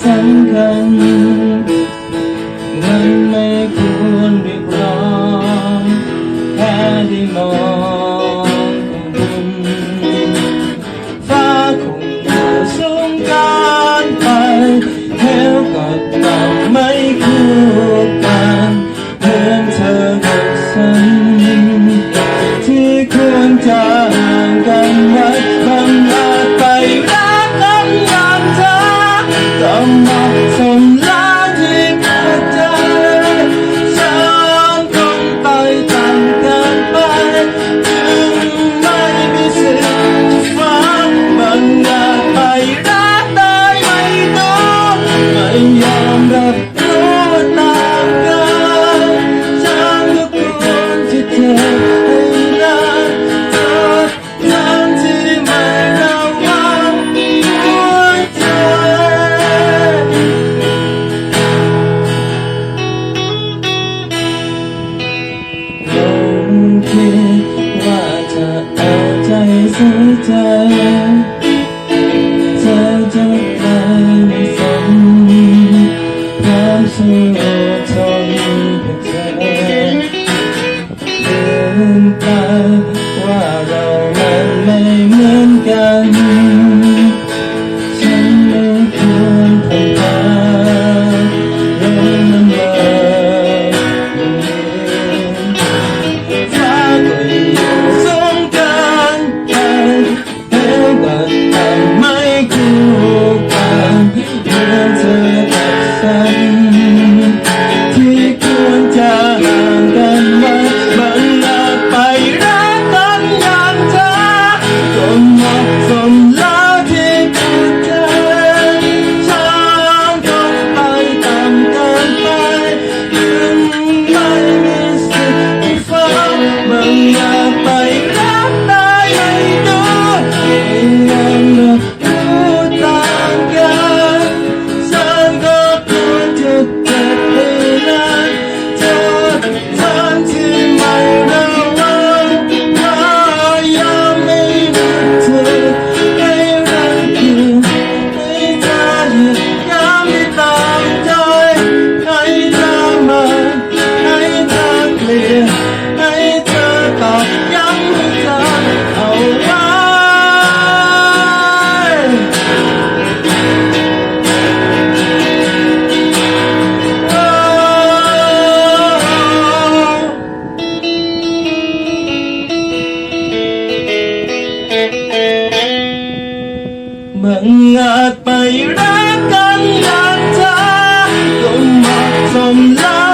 ไม่ 在。 บังอาจไปรักกันอยากเธอต้องมาทำลาย